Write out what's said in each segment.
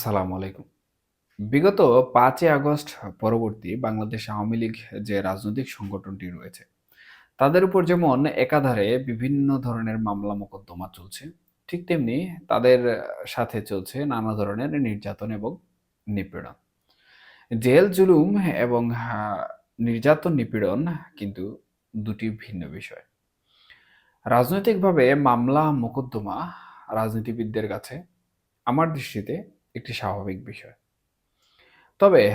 আসসালামু আলাইকুম। বিগত পাঁচই আগস্ট পরবর্তী বাংলাদেশ আওয়ামী লীগ যে রাজনৈতিক সংগঠনটি রয়েছে, তাদের উপর যেমন একাধারে বিভিন্ন ধরনের মামলা মোকদ্দমা চলছে, ঠিক তেমনি তাদের সাথে চলছে নানা ধরনের নির্যাতন এবং নিপীড়ন। জেল, জুলুম এবং নির্যাতন, নিপীড়ন কিন্তু দুটি ভিন্ন বিষয়। রাজনৈতিকভাবে মামলা মোকদ্দমা রাজনীতিবিদদের কাছে আমার দৃষ্টিতে একটি স্বাভাবিক বিষয়। তবে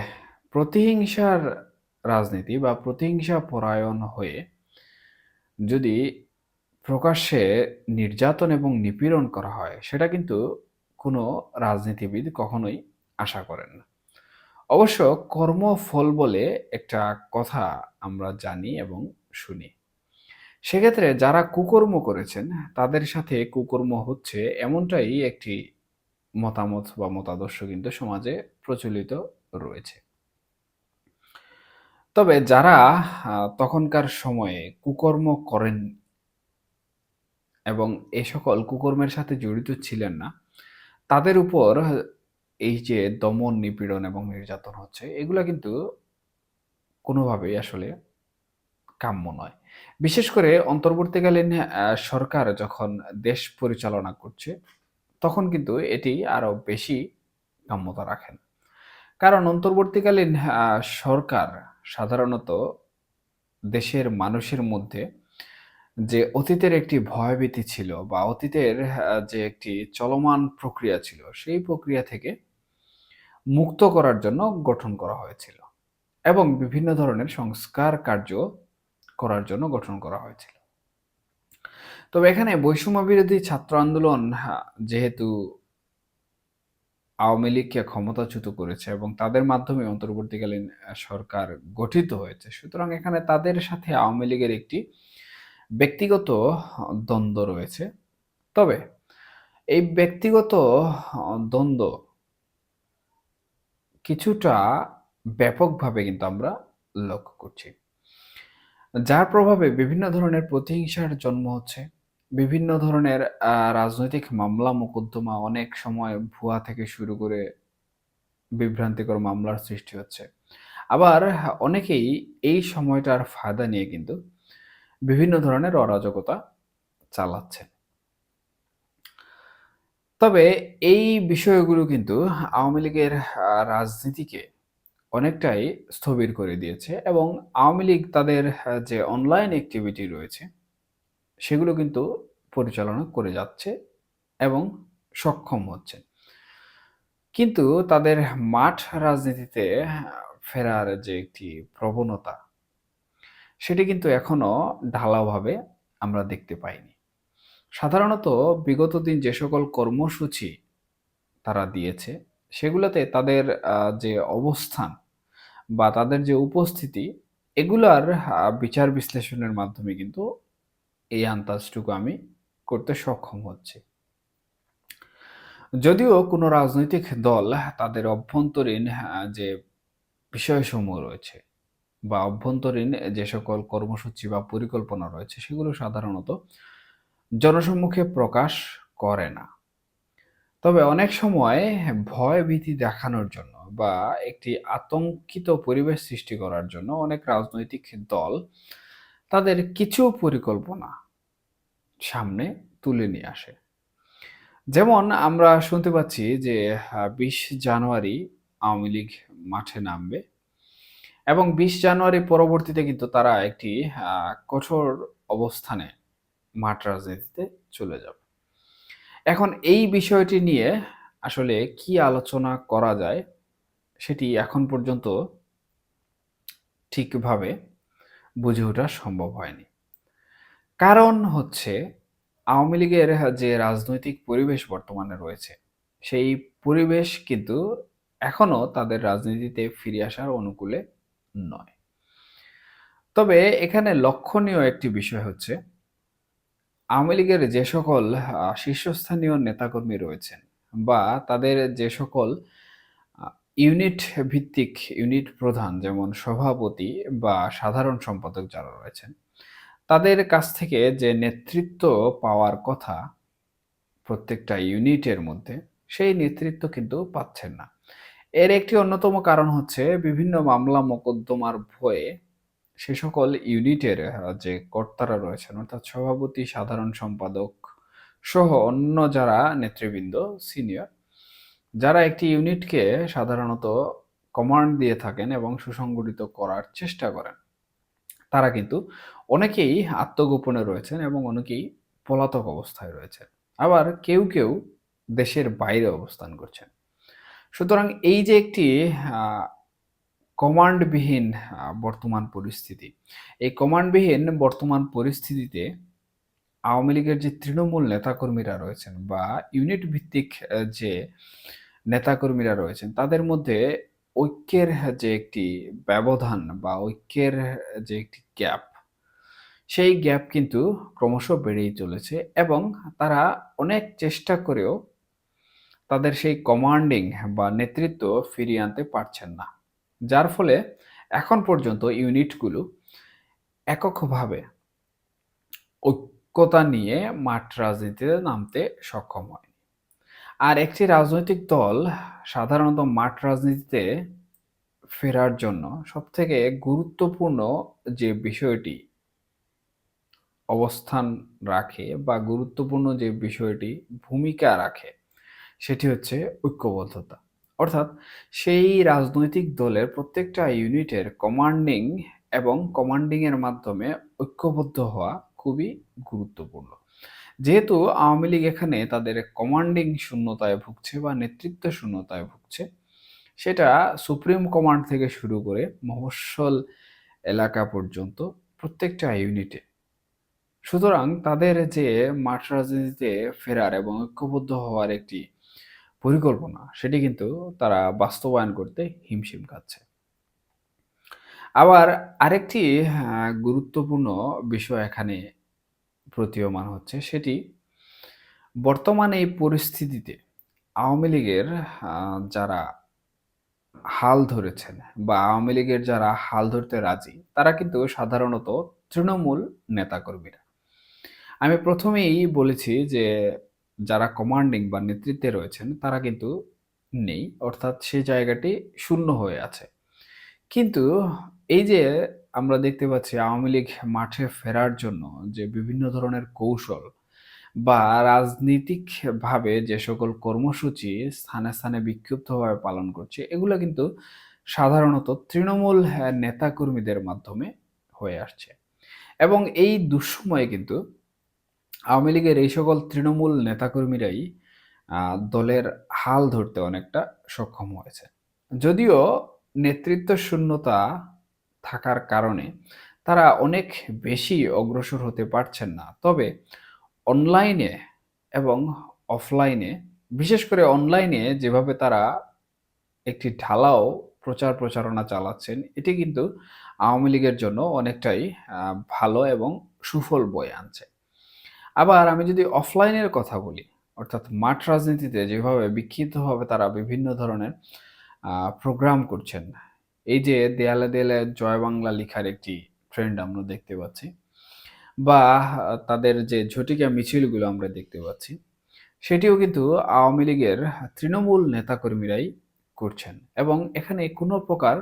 প্রতিহিংসার রাজনীতি বা প্রতিহিংসা পরায়ণ হয়ে যদি প্রকাশ্যে নির্যাতন এবং নিপীড়ন করা হয়, সেটা কিন্তু কোনো রাজনীতিবিদ কখনোই আশা করেন না। অবশ্য কর্মফল বলে একটা কথা আমরা জানি এবং শুনি। সেক্ষেত্রে যারা কুকর্ম করেছেন, তাদের সাথে কুকর্ম হচ্ছে এমনটাই একটি মতামত বা মতাদর্শ কিন্তু সমাজে প্রচলিত রয়েছে। তবে যারা তখনকার সময়ে কুকর্ম করেন এবং এ সকল কুকর্মের সাথে জড়িত ছিলেন না, তাদের উপর এই যে দমন, নিপীড়ন এবং নির্যাতন হচ্ছে, এগুলো কিন্তু কোনোভাবেই আসলে কাম্য নয়। বিশেষ করে অন্তর্বর্তীকালীন সরকার যখন দেশ পরিচালনা করছে, তখন কিন্তু এটি আরও বেশি কাম্যতা রাখেন কারণ অন্তর্বর্তীকালীন সরকার সাধারণত দেশের মানুষের মধ্যে যে অতীতের একটি ভয়ভীতি ছিল বা অতীতের যে একটি চলমান প্রক্রিয়া ছিল, সেই প্রক্রিয়া থেকে মুক্ত করার জন্য গঠন করা হয়েছিল এবং বিভিন্ন ধরনের সংস্কার কার্য করার জন্য গঠন করা হয়েছিল। তবে এখানে বৈষম্য বিরোধী ছাত্র আন্দোলন যেহেতু আওয়ামী লীগকে ক্ষমতাচ্যুত করেছে এবং তাদের মাধ্যমে অন্তর্বর্তীকালীন সরকার গঠিত হয়েছে। সুতরাং এখানে তাদের সাথে আওয়ামী লীগের একটি ব্যক্তিগত দ্বন্দ্ব রয়েছে। তবে এই ব্যক্তিগত দ্বন্দ্ব কিছুটা ব্যাপকভাবে কিন্তু আমরা লক্ষ্য করছি। যার প্রভাবে বিভিন্ন ধরনের প্রতিহিংসার জন্ম হচ্ছে। বিভিন্ন ধরনের রাজনৈতিক মামলা মোকদ্দমা অনেক সময় ভুয়া থেকে শুরু করে বিভ্রান্তিকর মামলার সৃষ্টি হচ্ছে। আবার অনেকেই এই সময়টার ফায়দা নিয়ে কিন্তু বিভিন্ন ধরনের অরাজকতা চালাচ্ছে। তবে এই বিষয়গুলো কিন্তু আওয়ামী লীগের রাজনীতিকে অনেকটাই স্থবির করে দিয়েছে এবং আওয়ামী লীগ তাদের যে অনলাইন অ্যাক্টিভিটি রয়েছে, সেগুলো কিন্তু পরিচালনা করে যাচ্ছে এবং সক্ষম হচ্ছে। কিন্তু তাদের মাঠ রাজনীতিতে ফেরার যে একটি প্রবণতা, সেটি কিন্তু এখনও ঢালাওভাবে আমরা দেখতে পাইনি। সাধারণত বিগত দিন যে সকল কর্মসূচি তারা দিয়েছে, সেগুলোতে তাদের যে অবস্থান বা তাদের যে উপস্থিতি, এগুলার বিচার বিশ্লেষণের মাধ্যমে কিন্তু এই আন্দাজটুকু আমি করতে সক্ষম হচ্ছি। যদিও কোনো রাজনৈতিক দল তাদের অভ্যন্তরীণ যে বিষয়সমূহ রয়েছে বা অভ্যন্তরীণ যে সকল কর্মসূচি বা পরিকল্পনা রয়েছে, সেগুলো সাধারণত জনসম্মুখে প্রকাশ করে না। তবে অনেক সময় ভয়-ভীতি দেখানোর জন্য বা একটি আতঙ্কিত পরিবেশ সৃষ্টি করার জন্য অনেক রাজনৈতিক দল তাদের কিছু পরিকল্পনা সামনে তুলে নিয়ে আসে। যেমন আমরা শুনতে পাচ্ছি যে বিশ জানুয়ারি আওয়ামী লীগ মাঠে নামবে এবং ২০ জানুয়ারি পরবর্তীতে কিন্তু তারা একটি কঠোর অবস্থানে মাঠ রাজনীতিতে চলে যাবে। এখন এই বিষয়টি নিয়ে আসলে কি আলোচনা করা যায়, সেটি এখন পর্যন্ত ঠিকভাবে বুঝে ওঠা সম্ভব হয়নি। কারণ হচ্ছে আওয়ামী লীগের যে রাজনৈতিক পরিবেশ বর্তমানে রয়েছে, সেই পরিবেশ কিন্তু এখনও তাদের রাজনীতিতে ফিরে আসার অনুকূলে নয়। তবে এখানে লক্ষণীয় একটি বিষয় হচ্ছে আওয়ামী লীগের যে সকল শীর্ষস্থানীয় নেতাকর্মী রয়েছেন বা তাদের যে সকল ইউনিট ভিত্তিক ইউনিট প্রধান যেমন সভাপতি বা সাধারণ সম্পাদক যারা রয়েছেন, তাদের কাছ থেকে যে নেতৃত্ব পাওয়ার কথা প্রত্যেকটা ইউনিটের মধ্যে, সেই নেতৃত্ব কিন্তু পাচ্ছেন না। এর একটি অন্যতম কারণ হচ্ছে বিভিন্ন মামলা মোকদ্দমার ভয়ে সে সকল ইউনিটের যে কর্তারা রয়েছেন অর্থাৎ সভাপতি, সাধারণ সম্পাদক সহ অন্য যারা নেতৃবৃন্দ সিনিয়র যারা একটি ইউনিটকে সাধারণত কমান্ড দিয়ে থাকেন এবং সুসংগঠিত করার চেষ্টা করেন। তারা কিন্তু অনেকেই আত্মগোপনে রয়েছেন এবং অনেকেই পলাতক অবস্থায় রয়েছেন। আবার কেউ, কেউ দেশের বাইরে অবস্থান করছেন। সুতরাং এই যে একটি কমান্ডবিহীন বর্তমান পরিস্থিতি। এই কমান্ডবিহীন বর্তমান পরিস্থিতিতে আওয়ামী লীগের যে তৃণমূল নেতাকর্মীরা রয়েছেন বা ইউনিট ভিত্তিক যে নেতাকর্মীরা রয়েছেন তাদের মধ্যে ঐক্যের যে একটি ব্যবধান বা ঐক্যের যে একটি গ্যাপ, সেই গ্যাপ কিন্তু ক্রমশ বেড়েই চলেছে এবং তারা অনেক চেষ্টা করেও তাদের সেই কমান্ডিং বা নেতৃত্ব ফিরিয়ে আনতে পারছেন না। যার ফলে এখন পর্যন্ত ইউনিটগুলো এককভাবে ঐক্যতা নিয়ে মাঠ রাজনীতিতে নামতে সক্ষম হয় আর একটি রাজনৈতিক দল সাধারণত মাঠ রাজনীতিতে ফেরার জন্য সবথেকে গুরুত্বপূর্ণ যে বিষয়টি অবস্থান রাখে বা গুরুত্বপূর্ণ যে বিষয়টি ভূমিকা রাখে, সেটি হচ্ছে ঐক্যবদ্ধতা। অর্থাৎ সেই রাজনৈতিক দলের প্রত্যেকটা ইউনিটের কমান্ডিং এবং কমান্ডিং এর মাধ্যমে ঐক্যবদ্ধ হওয়া খুবই গুরুত্বপূর্ণ। যেহেতু আওয়ামী লীগ এখানে তাদের কমান্ডিং শূন্যতায় ভুগছে বা নেতৃত্ব শূন্যতায় ভুগছে, সেটা সুপ্রিম কমান্ড থেকে শুরু করে মফস্বল এলাকা পর্যন্ত প্রত্যেকটা ইউনিটে। সুতরাং তাদের যে মাঠ রাজনীতিতে ফেরার এবং ঐক্যবদ্ধ হওয়ার একটি পরিকল্পনা, সেটি কিন্তু তারা বাস্তবায়ন করতে হিমশিম খাচ্ছে। আবার আরেকটি গুরুত্বপূর্ণ বিষয় এখানে প্রতীয়মান হচ্ছে, সেটি বর্তমান এই পরিস্থিতিতে আওয়ামী লীগের যারা হাল ধরেছেন বা আওয়ামী লীগের যারা হাল ধরতে রাজি, তারা কিন্তু সাধারণত তৃণমূল নেতাকর্মীরা। আমি প্রথমেই বলেছি যে যারা কমান্ডিং বা নেতৃত্বে রয়েছেন তারা কিন্তু নেই। অর্থাৎ সে জায়গাটি শূন্য হয়ে আছে। কিন্তু এই যে আমরা দেখতে পাচ্ছি আওয়ামী লীগ মাঠে ফেরার জন্য যে বিভিন্ন ধরনের কৌশল বা রাজনীতিকভাবে যে সকল কর্মসূচি স্থানে, স্থানে বিক্ষিপ্তভাবে পালন করছে এগুলো কিন্তু সাধারণত তৃণমূল নেতাকর্মীদের মাধ্যমে হয়ে আসছে। এবং এই দুঃসময়ে কিন্তু আওয়ামী লীগের এই সকল তৃণমূল নেতাকর্মীরাই দলের হাল ধরতে অনেকটা সক্ষম হয়েছে। যদিও নেতৃত্ব শূন্যতা থাকার কারণে তারা অনেক বেশি অগ্রসর হতে পারছেন না। তবে অনলাইনে এবং অফলাইনে, বিশেষ করে অনলাইনে যেভাবে তারা একটি ঢালাও প্রচার প্রচারণা চালাচ্ছেন, এটি কিন্তু আওয়ামী লীগের জন্য অনেকটাই ভালো এবং সুফল বয়ে আনছে। আবার আমি যদি অফলাইনের কথা বলি, অর্থাৎ মাঠ রাজনীতিতে যেভাবে বিক্ষিপ্তভাবে তারা বিভিন্ন ধরনের প্রোগ্রাম করছেন। এই যে দেয়ালে, দেয়ালে জয় বাংলা লিখার একটি ট্রেন্ড আমরা দেখতে পাচ্ছি। বা তাদের যে ঝটিকা মিছিলগুলো আমরা দেখতে পাচ্ছি, সেটিও কিন্তু আওয়ামী লীগের তৃণমূল নেতাকর্মীরাই করছেন এবং এখানে কোনো প্রকার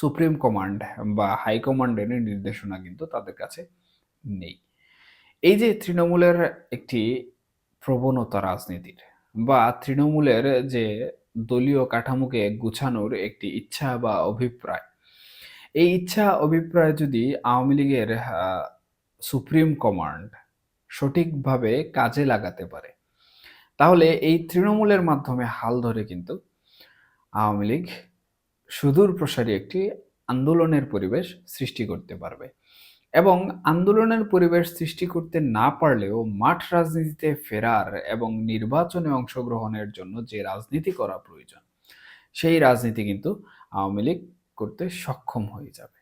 সুপ্রিম কমান্ড বা হাইকমান্ডের নির্দেশনা কিন্তু তাদের কাছে নেই। এই যে তৃণমূলের একটি প্রবণতা রাজনীতির বা তৃণমূলের যে দলীয় কাঠামোকে গুছানোর একটি ইচ্ছা বা অভিপ্রায়, এই ইচ্ছা অভিপ্রায় যদি আওয়ামী লীগের সুপ্রিম কমান্ড সঠিকভাবে কাজে লাগাতে পারে, তাহলে এই তৃণমূলের মাধ্যমে হাল ধরে কিন্তু আওয়ামী লীগ সুদূর প্রসারী একটি আন্দোলনের পরিবেশ সৃষ্টি করতে পারবে। এবং আন্দোলনের পরিবেশ সৃষ্টি করতে না পারলেও মাঠ রাজনীতিতে ফেরার এবং নির্বাচনে অংশগ্রহণের জন্য যে রাজনীতি করা প্রয়োজন, সেই রাজনীতি কিন্তু আওয়ামী লীগ করতে সক্ষম হয়ে যাবে।